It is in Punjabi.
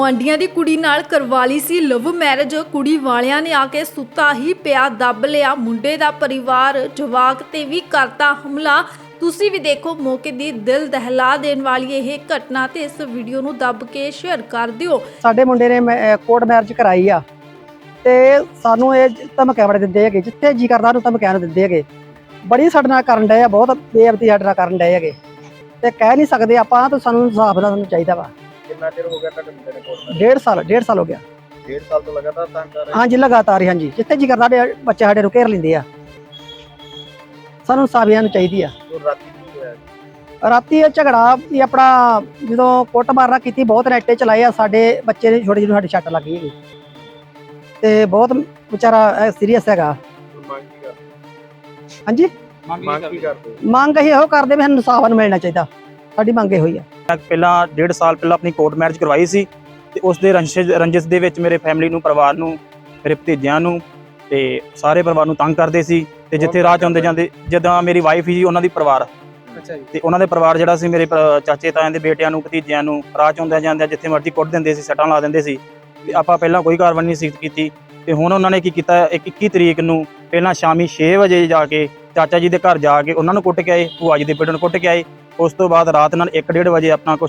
ਗੁਆਂਢੀਆਂ ਦੀ ਕੁੜੀ ਨਾਲ ਕਰਵਾ ਲਈ ਸੀ ਲਵ ਮੈਰਿਜ। ਕੁੜੀ ਵਾਲਿਆਂ ਨੇ ਆ ਕੇ ਸੁੱਤਾ ਹੀ ਪਿਆ, ਦੱਬ ਲਿਆ। ਮੁੰਡੇ ਦਾ ਪਰਿਵਾਰ, ਜਵਾਕ ਤੇ ਵੀ ਕਰਤਾ ਹਮਲਾ। ਤੁਸੀਂ ਵੀ ਦੇਖੋ ਮੌਕੇ ਦੀ ਦਿਲ ਦਹਿਲਾ ਦੇਣ ਵਾਲੀ ਇਹ ਘਟਨਾ ਤੇ ਇਸ ਵੀਡੀਓ ਨੂੰ ਦੱਬ ਕੇ ਸ਼ੇਅਰ ਕਰ ਦਿਓ। ਸਾਡੇ ਮੁੰਡੇ ਨੇ ਕੋਰਟ ਮੈਰਿਜ ਕਰਾਈ ਆ। ਤੇ ਸਾਨੂੰ ਇਹ ਧਮਕੀਆਂ ਬੜੇ ਦਿੰਦੇ ਹੈਗੇ, ਜਿੱਥੇ ਜੀ ਕਰਦਾ ਉਹਨੂੰ ਧਮਕੀਆਂ ਦਿੰਦੇ ਹੈਗੇ। ਬੜੀ ਸਾਡੇ ਨਾਲ ਕਰਨ ਡਏ ਆ, ਬਹੁਤ ਬੇਅਬਤੀ ਸਾਡੇ ਨਾਲ ਕਰਨ ਡਏ ਹੈਗੇ। ਤੇ ਕਹਿ ਨਹੀਂ ਸਕਦੇ ਆਪਾਂ, ਤਾਂ ਸਾਨੂੰ ਇਨਸਾਫ ਦਾ ਸਾਨੂੰ ਚਾਹੀਦਾ ਵਾ। ਕਿੰਨਾ ਚਿਰ ਹੋ ਗਿਆ ਤੁਹਾਡੇ ਮੁੰਡੇ ਨੇ ਕੋਲ? ਡੇਢ ਸਾਲ ਡੇਢ ਸਾਲ ਹੋ ਗਿਆ। ਡੇਢ ਸਾਲ ਤੋਂ ਲਗਾਤਾਰ ਤੰਗ ਕਰ ਰਹੇ ਹਾਂਜੀ ਲਗਾਤਾਰ ਹੀ ਹਾਂਜੀ। ਜਿੱਥੇ ਜੀ ਕਰਦਾ ਸਾਡੇ ਬੱਚੇ ਸਾਡੇ ਘੇਰ ਲੈਂਦੇ ਆ। ਸਾਨੂੰ ਇਨਸਾਫੀਆਂ ਨੂੰ ਚਾਹੀਦੀ ਆ। ਜੋ ਰਾਤੀ ਕੀ ਹੋਇਆ? ਰਾਤੀ ਇਹ ਝਗੜਾ ਵੀ ਆਪਣਾ ਜਦੋਂ ਕੁੱਟ ਮਾਰਨਾ ਕੀਤੀ ਬਹੁਤ ਨੈਟੇ ਚਲਾਏ ਆ। ਸਾਡੇ ਬੱਚੇ ਨੇ ਛੋਟੇ ਜਿਹੇ ਨੂੰ ਸਾਡੇ ਛੱਟ ਲੱਗੀ ਹੈਗੀ। ਤੇ ਬਹੁਤ ਵਿਚਾਰਾ ਸੀਰੀਅਸ ਹੈਗਾ। ਹੁਣ ਮੰਗ ਕੀ ਕਰਦੇ? ਹਾਂਜੀ? ਮੰਗ ਕੀ ਕਰਦੇ? ਮੰਗ ਅਸੀਂ ਇਹੋ ਕਰਦੇ ਵੀ ਸਾਨੂੰ ਇਨਸਾਫ ਨੂੰ ਮਿਲਣਾ ਚਾਹੀਦਾ। ਸਾਡੀ ਮੰਗ ਇਹੋ ਹੀ ਆ। ਮੈਂ ਪਹਿਲਾਂ ਡੇਢ ਸਾਲ ਪਹਿਲਾਂ ਆਪਣੀ ਕੋਰਟ ਮੈਰਿਜ ਕਰਵਾਈ ਸੀ ਤੇ ਉਸ ਦੇ ਰੰਜਿਸ਼ ਰੰਜਿਸ਼ ਦੇ ਵਿੱਚ ਮੇਰੇ ਫੈਮਿਲੀ ਨੂੰ ਪਰਿਵਾਰ ਨੂੰ ਮੇਰੇ ਭਤੀਜਿਆਂ ਨੂੰ ਤੇ ਸਾਰੇ ਪਰਿਵਾਰ ਨੂੰ ਤੰਗ ਕਰਦੇ ਸੀ ਤੇ ਜਿੱਥੇ ਰਾਹ ਚ ਆਉਂਦੇ ਜਾਂਦੇ ਜਦੋਂ ਮੇਰੀ ਵਾਈਫ ਸੀ ਉਹਨਾਂ ਦੀ ਪਰਿਵਾਰ। ਅੱਛਾ ਜੀ। ਤੇ ਉਹਨਾਂ ਦੇ ਪਰਿਵਾਰ ਜਿਹੜਾ ਸੀ ਮੇਰੇ ਚਾਚੇ ਤਾਇਆਂ ਦੇ ਬੇਟਿਆਂ ਨੂੰ ਭਤੀਜਿਆਂ ਨੂੰ ਰਾਹ ਚ ਆਉਂਦਿਆਂ ਜਾਂਦਿਆਂ ਜਿੱਥੇ ਮਰਜ਼ੀ ਕੁੱਟ ਦਿੰਦੇ ਸੀ ਸੱਟਾਂ ਲਾ ਦਿੰਦੇ ਸੀ। ਤੇ ਆਪਾਂ ਪਹਿਲਾਂ ਕੋਈ ਕਾਰਵਾਈ ਨਹੀਂ ਸੀ ਕੀਤੀ। ਤੇ ਹੁਣ ਉਹਨਾਂ ਨੇ ਕੀ ਕੀਤਾ ਇੱਕ 21 ਤਰੀਕ ਨੂੰ ਪਹਿਲਾਂ ਸ਼ਾਮੀ 6 ਵਜੇ ਜਾ ਕੇ ਚਾਚਾ ਜੀ ਦੇ ਘਰ ਜਾ ਕੇ ਉਹਨਾਂ ਨੂੰ ਕੁੱਟ ਕੇ ਆਏ, ਭੂਆ ਜੀ ਦੇ ਬੇਟੇ ਨੂੰ ਕੁੱਟ ਕੇ ਆਏ। ਉਸ ਤੋਂ ਬਾਅਦ ਰਾਤ ਨਾਲ 1:30 ਵਜੇ ਆਪਣਾ ਕੁਝ